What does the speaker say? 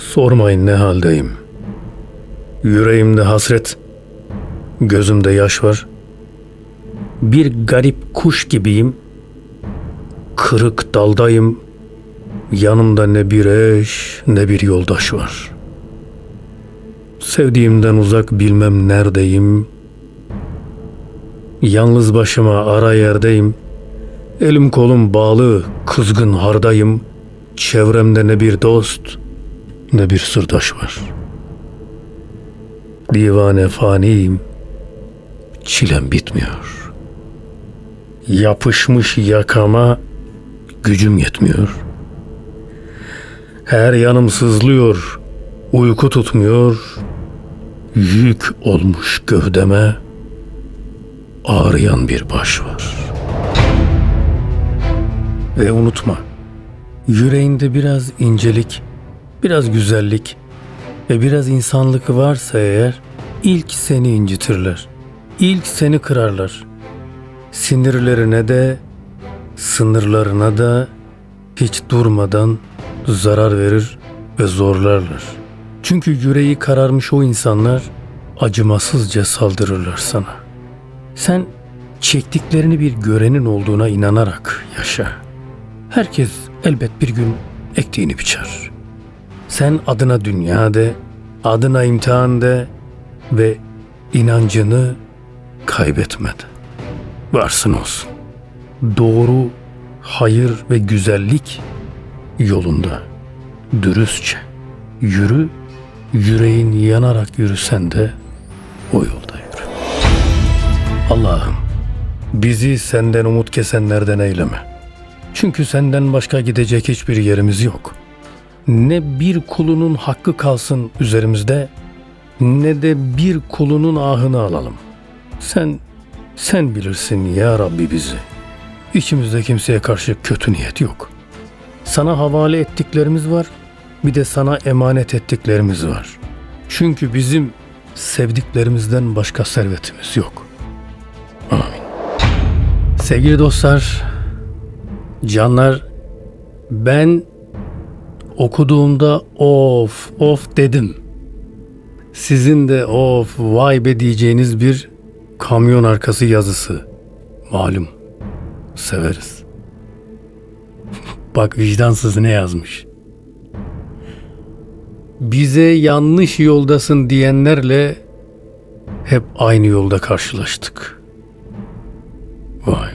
Sormayın ne haldeyim. Yüreğimde hasret, gözümde yaş var. Bir garip kuş gibiyim. Kırık daldayım. Yanımda ne bir eş ne bir yoldaş var. Sevdiğimden uzak bilmem neredeyim. Yalnız başıma ara yerdeyim. Elim kolum bağlı, kızgın hardayım. Çevremde ne bir dost, ne bir sırdaş var. Divane faniyim, çilem bitmiyor. Yapışmış yakama gücüm yetmiyor. Her yanım sızlıyor, uyku tutmuyor. Yük olmuş gövdeme ağrıyan bir baş var. Ve unutma, yüreğinde biraz incelik, biraz güzellik ve biraz insanlık varsa eğer ilk seni incitirler. İlk seni kırarlar. Sinirlerine de sınırlarına da hiç durmadan zarar verir ve zorlarlar. Çünkü yüreği kararmış o insanlar acımasızca saldırırlar sana. Sen çektiklerini bir görenin olduğuna inanarak yaşa. Herkes elbet bir gün ektiğini biçer. Sen adına dünya de, adına imtihan de ve inancını kaybetme. Varsın olsun. Doğru, hayır ve güzellik yolunda dürüstçe yürü, yüreğin yanarak yürüsen de o yolda yürü. Allah'ım bizi senden umut kesenlerden eyleme. Çünkü senden başka gidecek hiçbir yerimiz yok. Ne bir kulunun hakkı kalsın üzerimizde ne de bir kulunun ahını alalım. Sen sen bilirsin ya Rabbi bizi. İçimizde kimseye karşı kötü niyet yok. Sana havale ettiklerimiz var, bir de sana emanet ettiklerimiz var. Çünkü bizim sevdiklerimizden başka servetimiz yok. Amin. Sevgili dostlar, canlar, ben okuduğumda of of dedim. Sizin de of vay be diyeceğiniz bir kamyon arkası yazısı. Malum severiz. Bak vicdansız ne yazmış. Bize yanlış yoldasın diyenlerle hep aynı yolda karşılaştık. Vay